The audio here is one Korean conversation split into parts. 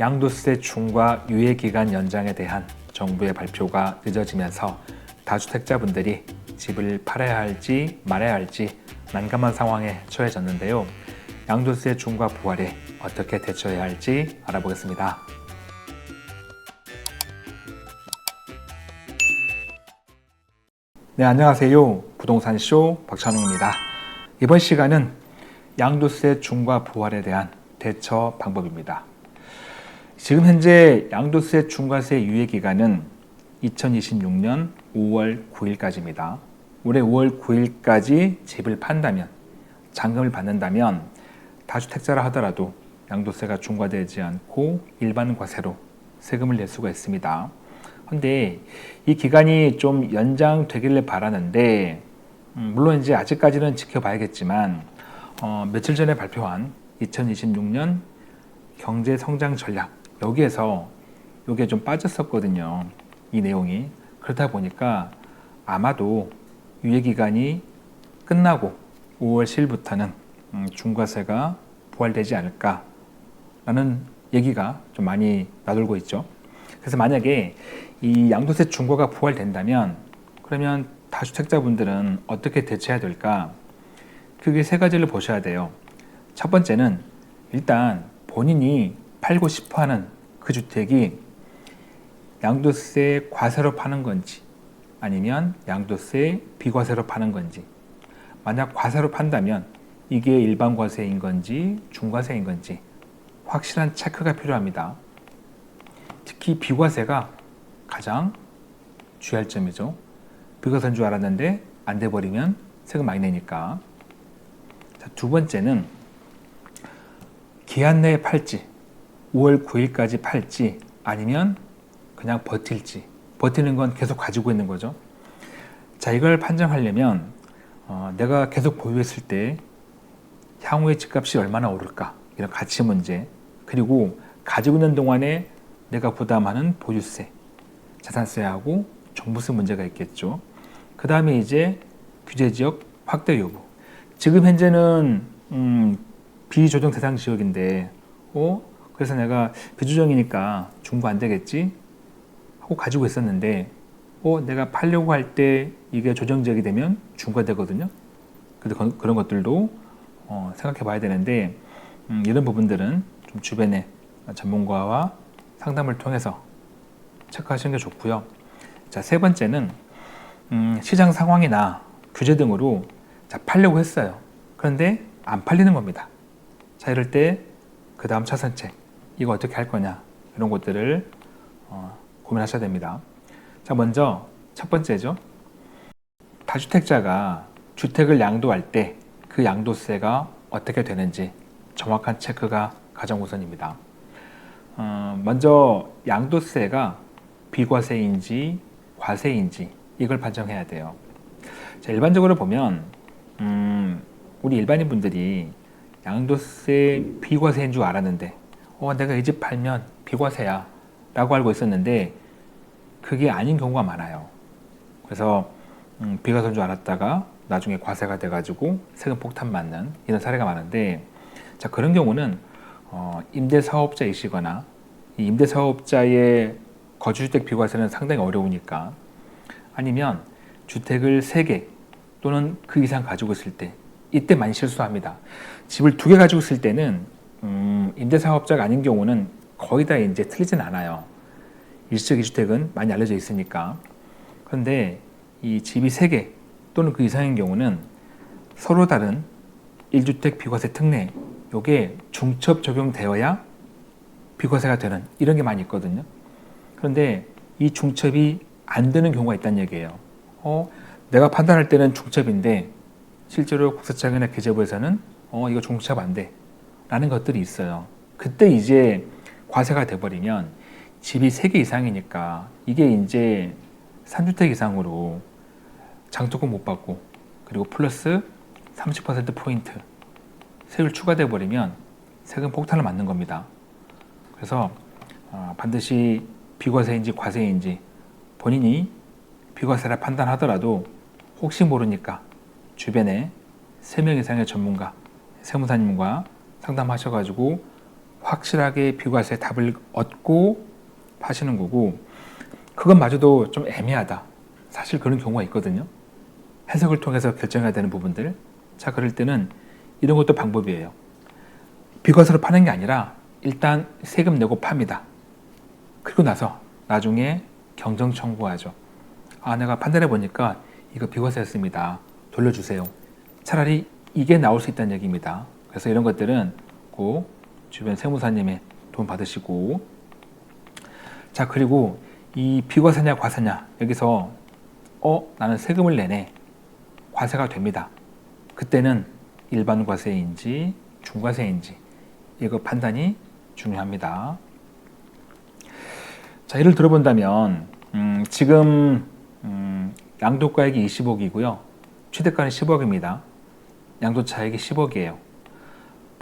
양도세 중과 유예 기간 연장에 대한 정부의 발표가 늦어지면서 다주택자분들이 집을 팔아야 할지 말아야 할지 난감한 상황에 처해졌는데요. 양도세 중과 부활에 어떻게 대처해야 할지 알아보겠습니다. 네, 안녕하세요. 부동산 쇼 박찬웅입니다. 이번 시간은 양도세 중과 부활에 대한 대처 방법입니다. 지금 현재 양도세 중과세 유예 기간은 2026년 5월 9일까지입니다. 올해 5월 9일까지 집을 판다면 잔금을 받는다면 다주택자라 하더라도 양도세가 중과되지 않고 일반 과세로 세금을 낼 수가 있습니다. 근데 이 기간이 좀 연장되기를 바라는데 음, 물론 이제 아직까지는 지켜봐야겠지만 어, 며칠 전에 발표한 2026년 경제 성장 전략 여기에서 이게 좀 빠졌었거든요. 이 내용이 그렇다 보니까 아마도 유예 기간이 끝나고 5월 10일부터는 음, 중과세가 부활되지 않을까라는 얘기가 좀 많이 나돌고 있죠. 그래서 만약에 이 양도세 중과가 부활된다면 그러면 다주택자분들은 어떻게 대처해야 될까? 그게 세 가지를 보셔야 돼요. 첫 번째는 일단 본인이 팔고 싶어 하는 그 주택이 양도세 과세로 파는 건지 아니면 양도세 비과세로 파는 건지 만약 과세로 판다면 이게 일반 과세인 건지 중과세인 건지 확실한 체크가 필요합니다. 특히 비과세가 가장 주의할 점이죠. 비과세인 줄 알았는데 안 돼 버리면 세금 많이 내니까. 자, 두 번째는 기한 내에 팔지 5월 9일까지 팔지 아니면 그냥 버틸지 버티는 건 계속 가지고 있는 거죠. 자 이걸 판정하려면 어, 내가 계속 보유했을 때 향후에 집값이 얼마나 오를까 이런 가치 문제 그리고 가지고 있는 동안에 내가 부담하는 보유세 자산세하고 종부세 문제가 있겠죠. 그 다음에 이제 규제 지역 확대 여부. 지금 현재는 음, 비조정 대상 지역인데, 어? 그래서 내가 비조정이니까 중부 안 되겠지 하고 가지고 있었는데, 어, 내가 팔려고 할 때 이게 조정 지역이 되면 중과 되거든요. 그래서 그런 것들도 어, 생각해 봐야 되는데 음, 이런 부분들은 좀 주변에 전문가와 상담을 통해서 체크하시는 게 좋고요. 자, 세 번째는 음, 시장 상황이나 규제 등으로 자, 팔려고 했어요. 그런데 안 팔리는 겁니다. 자, 이럴 때 그 다음 차선책 이거 어떻게 할 거냐 이런 것들을 어, 고민하셔야 됩니다. 자, 먼저 첫 번째죠. 다주택자가 주택을 양도할 때 그 양도세가 어떻게 되는지 정확한 체크가 가장 우선입니다. 어, 먼저 양도세가 비과세인지 과세인지 이걸 판정해야 돼요. 자, 일반적으로 보면 음, 우리 일반인 분들이 양도세 비과세인 줄 알았는데 어, 내가 이 집 팔면 비과세야 라고 알고 있었는데 그게 아닌 경우가 많아요. 그래서 음, 비과세인 줄 알았다가 나중에 과세가 돼가지고 세금 폭탄 맞는 이런 사례가 많은데 자 그런 경우는 어, 임대사업자이시거나 이 임대사업자의 거주주택 비과세는 상당히 어려우니까 아니면 주택을 3개 또는 그 이상 가지고 있을 때 이때 많이 실수합니다. 집을 두 개 가지고 있을 때는 음, 임대사업자가 아닌 경우는 거의 다 이제 틀리진 않아요. 일시적 2주택은 많이 알려져 있으니까. 그런데 이 집이 3개 또는 그 이상인 경우는 서로 다른 1주택 비과세 특례 요게 중첩 적용되어야 비과세가 되는 이런 게 많이 있거든요. 그런데 이 중첩이 안 되는 경우가 있다는 얘기예요. 어, 내가 판단할 때는 중첩인데 실제로 국세청이나 기재부에서는 어, 이거 중첩 안 돼. 라는 것들이 있어요. 그때 이제 과세가 돼버리면 집이 3개 이상이니까 이게 이제 3주택 이상으로 장토금 못 받고 그리고 플러스 30%포인트 세율 추가돼 버리면 세금 폭탄을 맞는 겁니다. 그래서 어, 반드시 비과세인지 과세인지 본인이 비과세라 판단하더라도 혹시 모르니까 주변에 3명 이상의 전문가 세무사님과 상담하셔가지고 확실하게 비과세 답을 얻고 파시는 거고 그것마저도 좀 애매하다. 사실 그런 경우가 있거든요. 해석을 통해서 결정해야 되는 부분들. 자, 그럴 때는 이런 것도 방법이에요. 비과세로 파는 게 아니라 일단 세금 내고 팝니다. 그리고 나서 나중에 경정 청구하죠. 아, 내가 판단해 보니까 이거 비과세였습니다. 돌려주세요. 차라리 이게 나올 수 있다는 얘기입니다. 그래서 이런 것들은 꼭 주변 세무사님의 도움 받으시고 자 그리고 이 비과세냐 과세냐 여기서 어 나는 세금을 내네 과세가 됩니다. 그때는 일반 과세인지 중과세인지 이거 판단이 중요합니다. 자 예를 들어본다면 음, 지금 음, 양도가액이 20억이고요. 취득가는 10억입니다. 양도 차액이 10억이에요.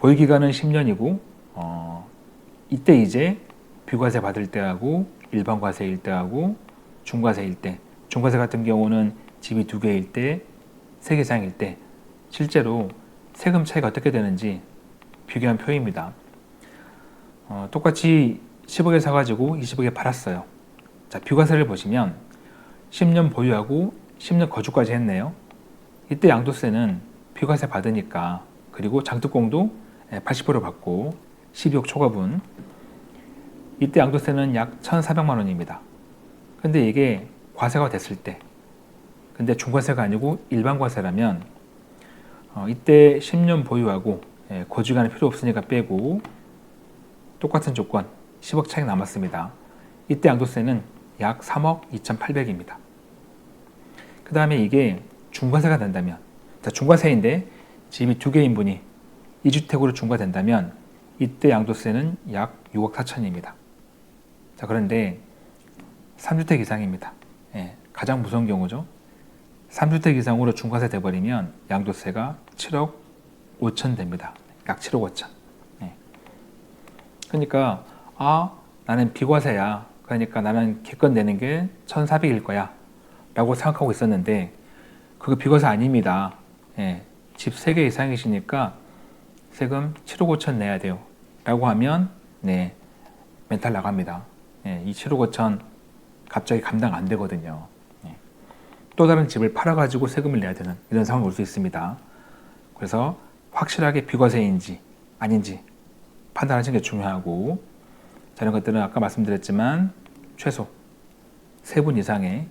보유 기간은 10년이고 어, 이때 이제 비과세 받을 때하고 일반 과세일 때하고 중과세일 때 중과세 같은 경우는 집이 두 개일 때, 세 개 이상일 때 실제로 세금 차이가 어떻게 되는지 비교한 표입니다. 어, 똑같이 10억에 사가지고 20억에 팔았어요. 자, 비과세를 보시면 10년 보유하고 10년 거주까지 했네요. 이때 양도세는 비과세 받으니까 그리고 장특공도 80% 받고 12억 초과분 이때 양도세는 약 1,400만 원입니다. 근데 이게 과세가 됐을 때 근데 중과세가 아니고 일반 과세라면 어, 이때 10년 보유하고 예, 거주기간이 필요 없으니까 빼고 똑같은 조건 10억 차익 남았습니다. 이때 양도세는 약 3억 2,800입니다. 그 다음에 이게 중과세가 된다면 자, 중과세인데 집이 두 개인 분이 2주택으로 중과된다면 이때 양도세는 약 6억 4천입니다. 자, 그런데 3주택 이상입니다. 예, 가장 무서운 경우죠. 3주택 이상으로 중과세 돼버리면 양도세가 7억 5천 됩니다. 약 7억 5천. 예. 그러니까 아 나는 비과세야. 그러니까 나는 기껏 내는 게 1,400일 거야. 라고 생각하고 있었는데 그거 비과세 아닙니다. 예, 집 3개 이상이시니까 세금 7억 5천 내야 돼요. 라고 하면 네 멘탈 나갑니다. 예, 이 7억 5천 갑자기 감당 안 되거든요. 예. 또 다른 집을 팔아가지고 세금을 내야 되는 이런 상황이 올 수 있습니다. 그래서 확실하게 비과세인지 아닌지 판단하시는 게 중요하고 자, 이런 것들은 아까 말씀드렸지만 최소 세 분 이상의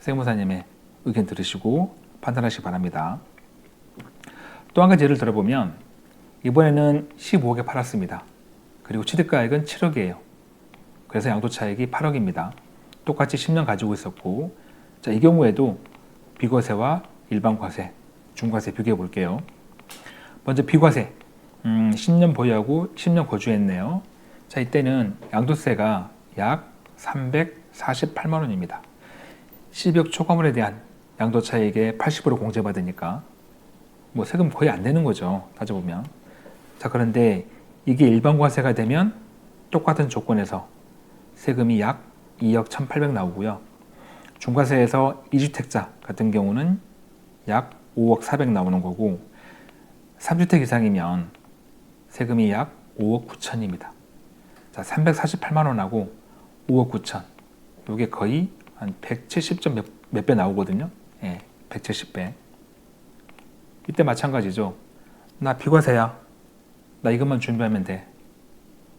세무사님의 의견 들으시고 판단하시기 바랍니다. 또 한 가지 예를 들어보면 이번에는 15억에 팔았습니다. 그리고 취득가액은 7억이에요. 그래서 양도차익이 8억입니다. 똑같이 10년 가지고 있었고 자, 이 경우에도 비과세와 일반 과세, 중과세 비교해 볼게요. 먼저 비과세, 음, 10년 보유하고 10년 거주했네요. 자, 이때는 양도세가 약 348만 원입니다. 10억 초과물에 대한 양도차익의 80% 공제받으니까 뭐 세금 거의 안 내는 거죠. 따져보면. 자, 그런데 이게 일반 과세가 되면 똑같은 조건에서 세금이 약 2억 1,800 나오고요. 중과세에서 2주택자 같은 경우는 약 5억 400 나오는 거고 3주택 이상이면 세금이 약 5억 9천입니다. 자, 348만 원하고 5억 9천. 이게 거의 한 170점 몇배 나오거든요. 예, 170배. 이때 마찬가지죠. 나 비과세야. 나 이것만 준비하면 돼.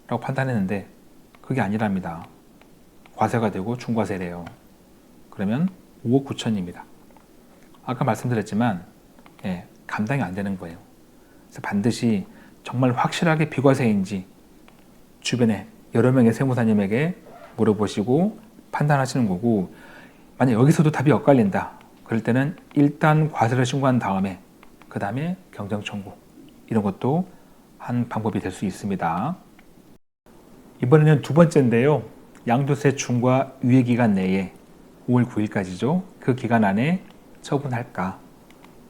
라고 판단했는데 그게 아니랍니다. 과세가 되고 중과세래요. 그러면 5억 9천입니다. 아까 말씀드렸지만 예, 감당이 안 되는 거예요. 그래서 반드시 정말 확실하게 비과세인지 주변에 여러 명의 세무사님에게 물어보시고 판단하시는 거고 만약 여기서도 답이 엇갈린다. 그럴 때는 일단 과세를 신고한 다음에 그 다음에 경정 청구 이런 것도 한 방법이 될 수 있습니다. 이번에는 두 번째인데요. 양도세 중과 유예 기간 내에 5월 9일까지죠. 그 기간 안에 처분할까,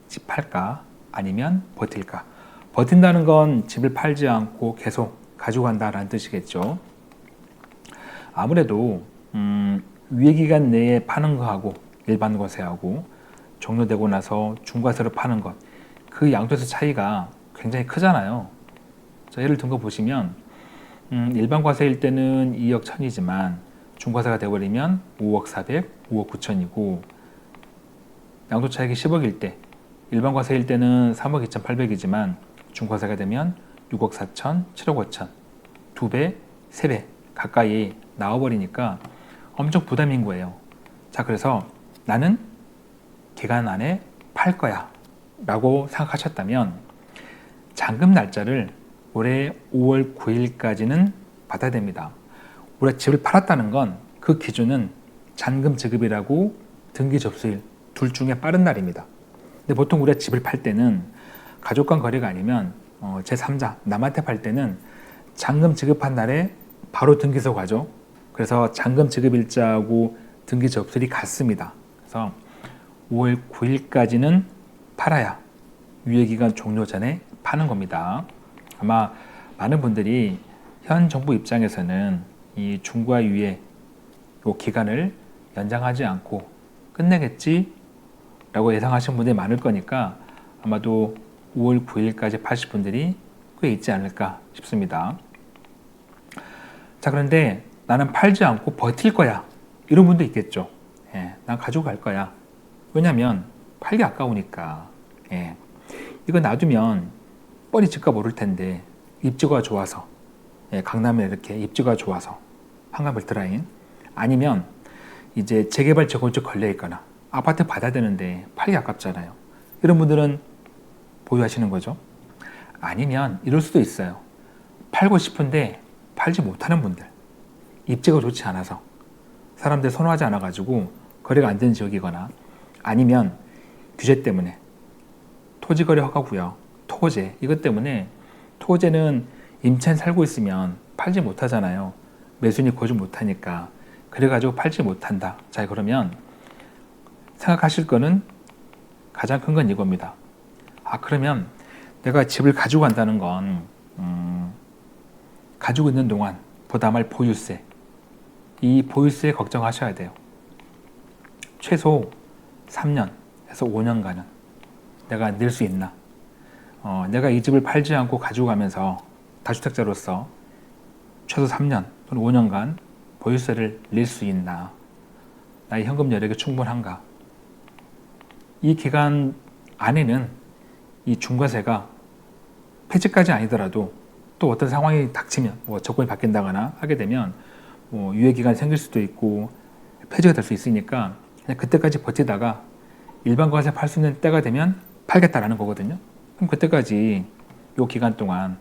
집 팔까, 아니면 버틸까. 버틴다는 건 집을 팔지 않고 계속 가지고 간다라는 뜻이겠죠. 아무래도 음, 유예 기간 내에 파는 거하고 일반 과세하고 종료되고 나서 중과세로 파는 것, 그 양도세 차이가 굉장히 크잖아요. 자, 예를 든 거 보시면 음, 일반 과세일 때는 2억 1000이지만 중과세가 돼버리면 5억 400, 5억 9천이고 양도 차익이 10억일 때 일반 과세일 때는 3억 2,800이지만 중과세가 되면 6억 4천, 7억 5천 두 배, 세 배 가까이 나와버리니까 엄청 부담인 거예요. 자, 그래서 나는 기간 안에 팔 거야 라고 생각하셨다면 잔금 날짜를 올해 5월 9일까지는 받아야 됩니다. 올해 집을 팔았다는 건 그 기준은 잔금 지급이라고 등기 접수일 둘 중에 빠른 날입니다. 근데 보통 우리가 집을 팔 때는 가족 간 거래가 아니면 어, 제3자 남한테 팔 때는 잔금 지급한 날에 바로 등기소 가죠. 그래서 잔금 지급 일자하고 등기 접수일이 같습니다. 그래서 5월 9일까지는 팔아야 유예기간 종료 전에 파는 겁니다. 아마 많은 분들이 현 정부 입장에서는 이 중과 유예 요 기간을 연장하지 않고 끝내겠지 라고 예상하시는 분들이 많을 거니까 아마도 5월 9일까지 파실 분들이 꽤 있지 않을까 싶습니다. 자, 그런데 나는 팔지 않고 버틸 거야. 이런 분도 있겠죠. 예, 난 가지고 갈 거야. 왜냐면 팔기 아까우니까. 예, 이거 놔두면 뻔히 집값 오를 텐데 입주가 좋아서 예, 강남에 이렇게 입주가 좋아서 한강 벨트라인 아니면 이제 재개발 재건축 걸려 있거나 아파트 받아야 되는데 팔기 아깝잖아요. 이런 분들은 보유하시는 거죠. 아니면 이럴 수도 있어요. 팔고 싶은데 팔지 못하는 분들 입지가 좋지 않아서 사람들 선호하지 않아 가지고 거래가 안 되는 지역이거나 아니면 규제 때문에 토지 거래 허가 구역 토제 이것 때문에 토제는 임차인 살고 있으면 팔지 못하잖아요. 매수인이 거주 못하니까 그래가지고 팔지 못한다. 자 그러면 생각하실 거는 가장 큰 건 이겁니다. 아 그러면 내가 집을 가지고 간다는 건 음, 가지고 있는 동안 부담할 보유세 이 보유세 걱정하셔야 돼요. 최소 3년에서 5년간은 내가 낼 수 있나? 어, 내가 이 집을 팔지 않고 가지고 가면서 다주택자로서 최소 3년 또는 5년간 보유세를 낼 수 있나? 나의 현금 여력이 충분한가? 이 기간 안에는 이 중과세가 폐지까지 아니더라도 또 어떤 상황이 닥치면 뭐 조건이 바뀐다거나 하게 되면 뭐 유예 기간이 생길 수도 있고 폐지가 될 수 있으니까 그냥 그때까지 버티다가 일반 과세 팔 수 있는 때가 되면 팔겠다라는 거거든요. 그럼 그때까지 요 기간 동안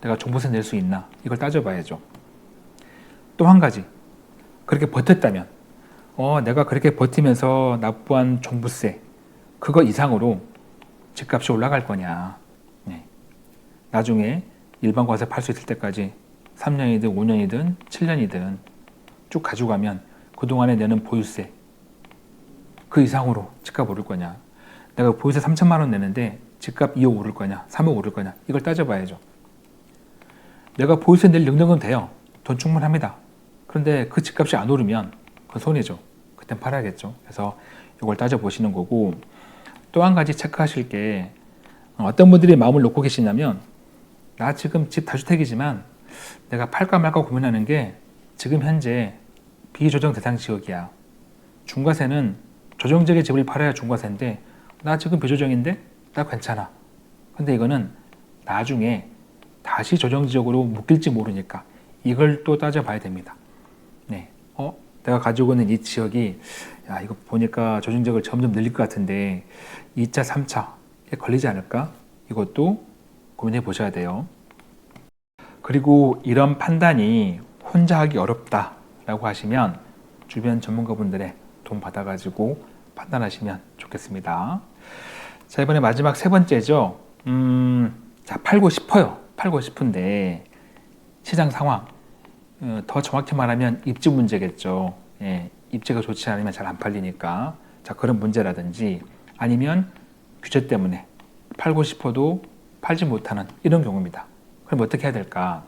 내가 종부세 낼 수 있나 이걸 따져봐야죠. 또 한 가지 그렇게 버텼다면 어 내가 그렇게 버티면서 납부한 종부세 그거 이상으로 집값이 올라갈 거냐 네. 나중에 일반 과세 팔 수 있을 때까지 3년이든 5년이든 7년이든 쭉 가지고 가면 그동안에 내는 보유세 그 이상으로 집값 오를 거냐 내가 보유세 3천만 원 내는데 집값 2억 오를 거냐 3억 오를 거냐 이걸 따져봐야죠. 내가 보유세 낼 능력은 돼요. 돈 충분합니다. 그런데 그 집값이 안 오르면 그건 손해죠. 그땐 팔아야겠죠. 그래서 이걸 따져보시는 거고 또 한 가지 체크하실 게 어떤 분들이 마음을 놓고 계시냐면 나 지금 집 다주택이지만 내가 팔까 말까 고민하는 게 지금 현재 비조정 대상 지역이야. 중과세는 조정적의 집을 팔아야 중과세인데 나 지금 비조정인데 나 괜찮아. 근데 이거는 나중에 다시 조정 지역으로 묶일지 모르니까 이걸 또 따져봐야 됩니다. 네, 어, 내가 가지고 있는 이 지역이 야 이거 보니까 조정 지역을 점점 늘릴 것 같은데 2차, 3차에 걸리지 않을까? 이것도 고민해 보셔야 돼요. 그리고 이런 판단이 혼자 하기 어렵다라고 하시면 주변 전문가분들의 도움 받아가지고 판단하시면 좋겠습니다. 자, 이번에 마지막 세 번째죠. 음, 자, 팔고 싶어요. 팔고 싶은데 시장 상황. 어, 더 정확히 말하면 입지 문제겠죠. 예, 입지가 좋지 않으면 잘 안 팔리니까. 자, 그런 문제라든지 아니면 규제 때문에 팔고 싶어도 팔지 못하는 이런 경우입니다. 그럼 어떻게 해야 될까?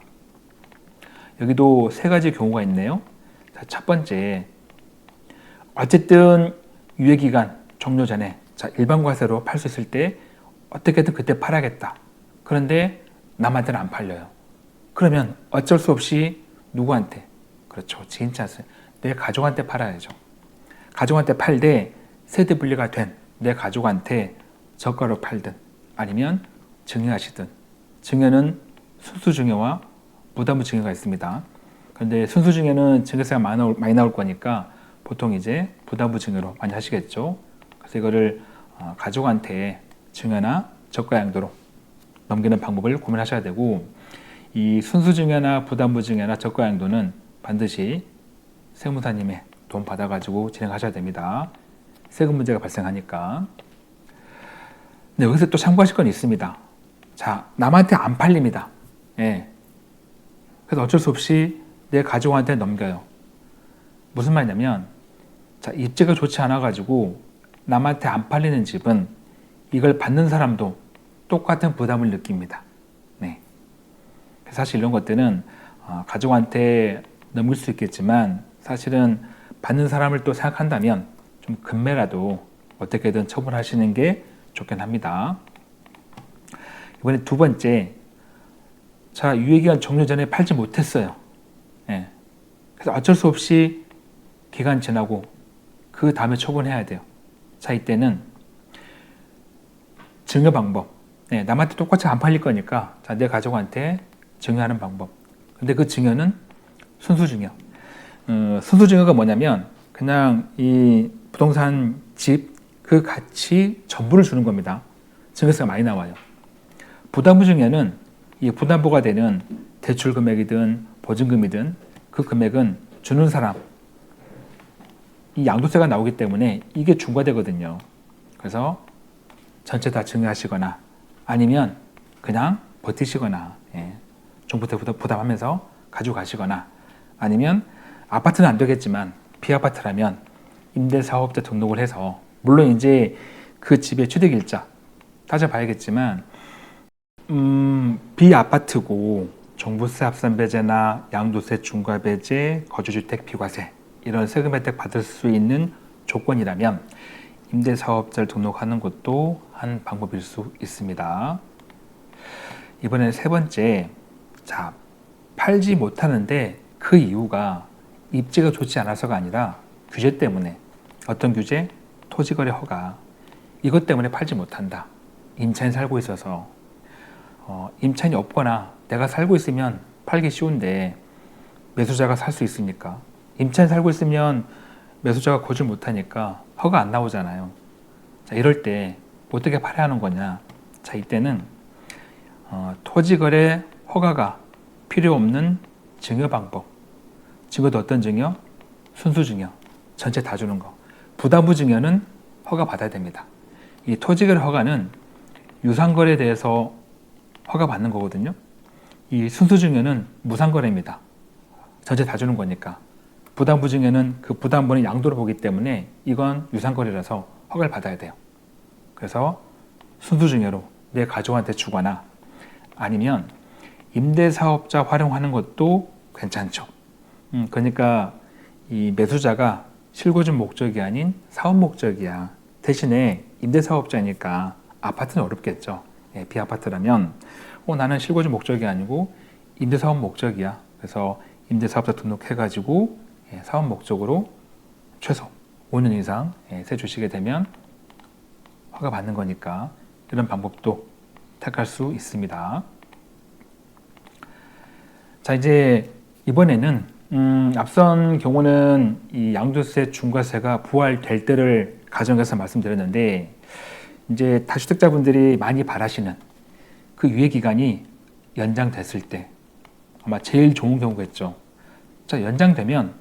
여기도 세 가지 경우가 있네요. 자, 첫 번째, 어쨌든 유예 기간 종료 전에 자, 일반 과세로 팔 수 있을 때 어떻게든 그때 팔아야겠다. 그런데 남한테는 안 팔려요. 그러면 어쩔 수 없이 누구한테? 그렇죠. 지인 찬스. 내 가족한테 팔아야죠. 가족한테 팔되 세대 분리가 된 내 가족한테 저가로 팔든 아니면 증여하시든 증여는 순수 증여와 무담부 증여가 있습니다. 그런데 순수 증여는 증여세가 많이 나올, 많이 나올 거니까 보통 이제 부담부 증여로 많이 하시겠죠. 그래서 이거를 어, 가족한테 증여나 저가 양도로 넘기는 방법을 고민하셔야 되고 이 순수 증여나 부담부 증여나 저가 양도는 반드시 세무사님의 도움 받아가지고 진행하셔야 됩니다. 세금 문제가 발생하니까. 네, 여기서 또 참고하실 건 있습니다. 자, 남한테 안 팔립니다. 예. 그래서 어쩔 수 없이 내 가족한테 넘겨요. 무슨 말이냐면, 자, 입지가 좋지 않아가지고 남한테 안 팔리는 집은 이걸 받는 사람도 똑같은 부담을 느낍니다. 네. 사실 이런 것들은 어, 가족한테 넘길 수 있겠지만 사실은 받는 사람을 또 생각한다면 좀 금매라도 어떻게든 처분하시는 게 좋긴 합니다. 이번에 두 번째, 자 유예기간 종료 전에 팔지 못했어요. 예. 그래서 어쩔 수 없이 기간 지나고 그 다음에 처분해야 돼요. 자 이때는 증여 방법. 네, 남한테 똑같이 안 팔릴 거니까 자, 내 가족한테 증여하는 방법. 근데 그 증여는 순수 증여. 어, 순수 증여가 뭐냐면 그냥 이 부동산 집 그 가치 전부를 주는 겁니다. 증여세가 많이 나와요. 부담부 증여는 이 부담부가 되는 대출 금액이든 보증금이든 그 금액은 주는 사람 이 양도세가 나오기 때문에 이게 중과되거든요. 그래서 전체 다 증여하시거나 아니면 그냥 버티시거나 예, 정부터 부담하면서 가지고 가시거나 아니면 아파트는 안 되겠지만 비아파트라면 임대사업자 등록을 해서 물론 이제 그 집의 취득일자 따져봐야겠지만 음, 비아파트고 종부세 합산 배제나 양도세 중과 배제, 거주주택 비과세 이런 세금 혜택 받을 수 있는 조건이라면 임대 사업자를 등록하는 것도 한 방법일 수 있습니다. 이번엔 세 번째, 자 팔지 못하는데 그 이유가 입지가 좋지 않아서가 아니라 규제 때문에 어떤 규제? 토지거래 허가 이것 때문에 팔지 못한다. 임차인 살고 있어서 어, 임차인이 없거나 내가 살고 있으면 팔기 쉬운데 매수자가 살 수 있습니까? 임차인 살고 있으면 매수자가 거주 못하니까 허가 안 나오잖아요. 자, 이럴 때 어떻게 팔아야 하는 거냐? 자, 이때는 어, 토지거래 허가가 필요 없는 증여 방법. 증여도 어떤 증여? 순수 증여. 전체 다 주는 거. 부담부 증여는 허가 받아야 됩니다. 이 토지거래 허가는 유상거래에 대해서 허가 받는 거거든요. 이 순수 증여는 무상거래입니다. 전체 다 주는 거니까. 부담부 증여는 그 부담부는 양도를 보기 때문에 이건 유상거래라서 허가를 받아야 돼요. 그래서 순수 증여로 내 가족한테 주거나 아니면 임대사업자 활용하는 것도 괜찮죠. 음, 그러니까 이 매수자가 실거주 목적이 아닌 사업 목적이야. 대신에 임대사업자니까 아파트는 어렵겠죠. 예, 비아파트라면 어, 나는 실거주 목적이 아니고 임대사업 목적이야. 그래서 임대사업자 등록해가지고 예, 사업 목적으로 최소 5년 이상 예, 세 주시게 되면 허가 받는 거니까 이런 방법도 택할 수 있습니다. 자 이제 이번에는 음, 앞선 경우는 이 양도세 중과세가 부활될 때를 가정해서 말씀드렸는데 이제 다주택자분들이 많이 바라시는 그 유예 기간이 연장됐을 때 아마 제일 좋은 경우겠죠. 자 연장되면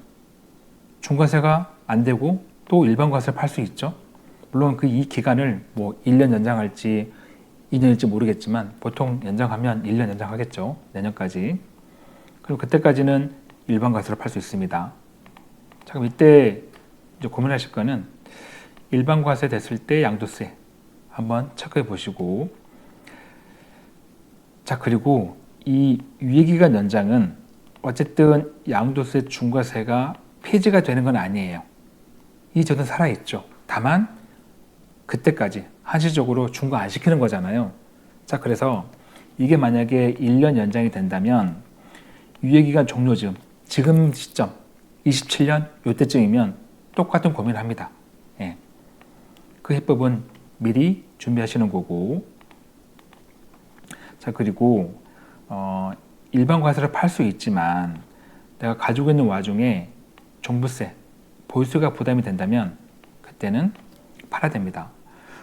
중과세가 안 되고 또 일반 과세를 팔 수 있죠. 물론 그 이 기간을 뭐 1년 연장할지 2년일지 모르겠지만 보통 연장하면 1년 연장하겠죠. 내년까지. 그리고 그때까지는 일반 과세로 팔 수 있습니다. 자, 그럼 이때 이제 고민하실 거는 일반 과세 됐을 때 양도세 한번 체크해 보시고 자, 그리고 이 유예기간 연장은 어쨌든 양도세 중과세가 폐지가 되는 건 아니에요. 이 제도는 살아있죠. 다만 그때까지 한시적으로 중과 안 시키는 거잖아요. 자, 그래서 이게 만약에 1년 연장이 된다면 유예기간 종료 즈음 지금 시점 27년 요때쯤이면 똑같은 고민을 합니다. 예. 그 해법은 미리 준비하시는 거고 자 그리고 어, 일반 과세를 팔 수 있지만 내가 가지고 있는 와중에 종부세 보유세가 부담이 된다면 그때는 팔아야 됩니다.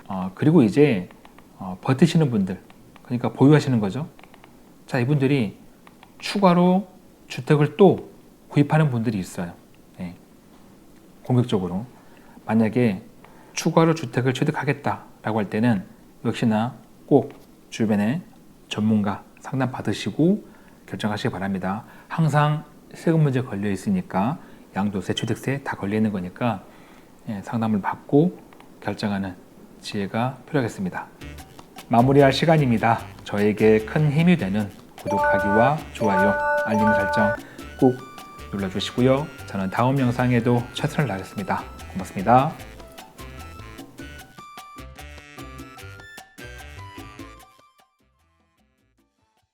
어, 그리고 이제 어, 버티시는 분들 그러니까 보유하시는 거죠. 자 이분들이 추가로 주택을 또 구입하는 분들이 있어요. 예. 공격적으로 만약에 추가로 주택을 취득하겠다라고 할 때는 역시나 꼭 주변에 전문가 상담 받으시고 결정하시기 바랍니다. 항상 세금 문제 걸려 있으니까 양도세, 취득세 다 걸려 있는 거니까 예, 상담을 받고 결정하는 지혜가 필요하겠습니다. 마무리할 시간입니다. 저에게 큰 힘이 되는 구독하기와 좋아요, 알림 설정 꼭 눌러주시고요. 저는 다음 영상에도 최선을 다하겠습니다. 고맙습니다.